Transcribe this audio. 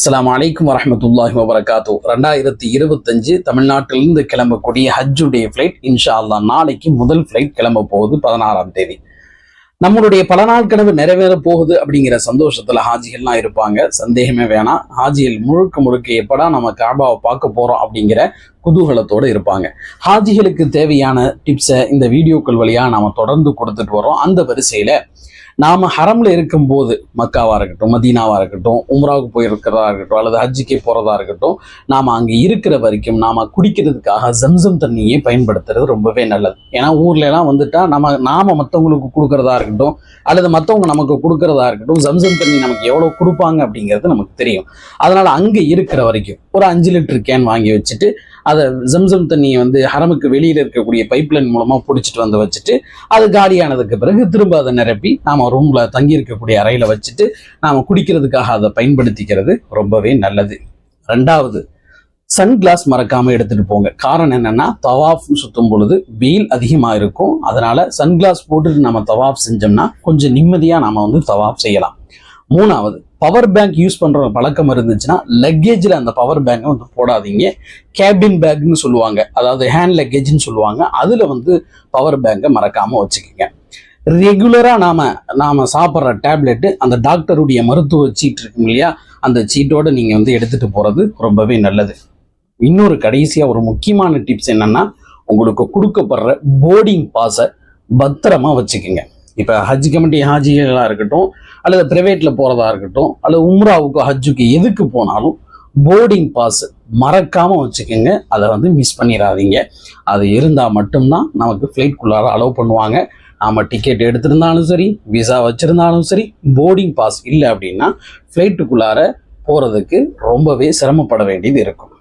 அஸ்லாம் அலைக்கும் வரமத்துல்லாஹி வபரகாத்து ரெண்டாயிரத்தி இருபத்தஞ்சு தமிழ்நாட்டிலிருந்து கிளம்பக்கூடிய ஹஜ்ஜுடைய ஃப்ளைட் இன்ஷா அல்லா நாளைக்கு முதல் ஃப்ளைட் கிளம்ப போகுது பதினாறாம் தேதி. நம்மளுடைய பல நாள் கனவு நிறைவேற போகுது அப்படிங்கிற சந்தோஷத்துல ஹாஜிகள்லாம் இருப்பாங்க. சந்தேகமே வேணாம். ஹாஜிகள் முழுக்க முழுக்க எப்படா நம்ம காபாவை பார்க்க போறோம் அப்படிங்கிற குதூகலத்தோடு இருப்பாங்க. ஹாஜிகளுக்கு தேவையான டிப்ஸை இந்த வீடியோக்கள் வழியாக நாம் தொடர்ந்து கொடுத்துட்டு வரோம் அந்த வரிசையில் நாம் ஹரம்ல இருக்கும்போது மக்காவாக இருக்கட்டும் மதீனாவாக இருக்கட்டும் உம்ராவுக்கு போயிருக்கிறதா இருக்கட்டும் அல்லது ஹஜ்ஜிக்கே போகிறதா இருக்கட்டும் நாம் அங்கே இருக்கிற வரைக்கும் நாம் குடிக்கிறதுக்காக ஜம்சம் தண்ணியை பயன்படுத்துறது ரொம்பவே நல்லது. ஏன்னா ஊர்லலாம் வந்துட்டால் நம்ம நாம மற்றவங்களுக்கு கொடுக்குறதா இருக்கட்டும் அல்லது மற்றவங்க நமக்கு கொடுக்குறதா இருக்கட்டும் ஜம்சம் தண்ணி நமக்கு எவ்வளோ கொடுப்பாங்க அப்படிங்கிறது நமக்கு தெரியும். அதனால் அங்கே இருக்கிற வரைக்கும் ஒரு அஞ்சு லிட்டர் கேன் வாங்கி வச்சுட்டு அதை ஜம்சம் தண்ணியை வந்து ஹரமுக்கு வெளியில் இருக்கக்கூடிய பைப்லைன் மூலமாக பிடிச்சிட்டு வந்து வச்சுட்டு அது காலியானதுக்கு பிறகு திரும்ப அதை நிரப்பி நாம் ரூமில் தங்கி இருக்கக்கூடிய அறையில் வச்சுட்டு நாம் குடிக்கிறதுக்காக அதை பயன்படுத்திக்கிறது ரொம்பவே நல்லது. ரெண்டாவது சன்கிளாஸ் மறக்காம எடுத்துட்டு போங்க. காரணம் என்னன்னா தவாஃப் சுத்தும் பொழுது வெயில் அதிகமாக இருக்கும். அதனால சன்கிளாஸ் போட்டுட்டு நம்ம தவாஃப் செஞ்சோம்னா கொஞ்சம் நிம்மதியாக நாம் வந்து தவாஃப் செய்யலாம். மூணாவது பவர் பேங்க் யூஸ் பண்ற பழக்கம் இருந்துச்சுன்னா லக்கேஜில் அந்த பவர் பேங்கை வந்து போடாதீங்க. கேபின் பேக்னு சொல்லுவாங்க. அதாவது ஹேண்ட் லக்கேஜ்னு சொல்லுவாங்க. அதில் வந்து பவர் பேங்கை மறக்காமல் வச்சுக்கோங்க. ரெகுலராக நாம் நாம சாப்பிட்ற டேப்லெட்டு அந்த டாக்டருடைய மருத்துவ சீட் இருக்கும் இல்லையா? அந்த சீட்டோட நீங்கள் வந்து எடுத்துகிட்டு போகிறது ரொம்பவே நல்லது. இன்னொரு கடைசியாக ஒரு முக்கியமான டிப்ஸ் என்னென்னா உங்களுக்கு கொடுக்கப்படுற போர்டிங் பாஸை பத்திரமா வச்சுக்கோங்க. இப்போ ஹஜ் கமிட்டி ஹாஜிகளாக இருக்கட்டும் அல்லது ப்ரைவேட்டில் போகிறதா இருக்கட்டும் அல்லது உம்ராவுக்கு ஹஜ்ஜுக்கு எதுக்கு போனாலும் போர்டிங் பாஸ் மறக்காம வச்சுக்கோங்க. அதை வந்து மிஸ் பண்ணிடாதீங்க. அது இருந்தால் மட்டும்தான் நமக்கு ஃப்ளைட்குள்ளார அலோவ் பண்ணுவாங்க. நாம் டிக்கெட் எடுத்திருந்தாலும் சரி விசா வச்சுருந்தாலும் சரி போர்டிங் பாஸ் இல்லை அப்படின்னா ஃப்ளைட்டுக்குள்ளார போகிறதுக்கு ரொம்பவே சிரமப்பட வேண்டியது இருக்கும்.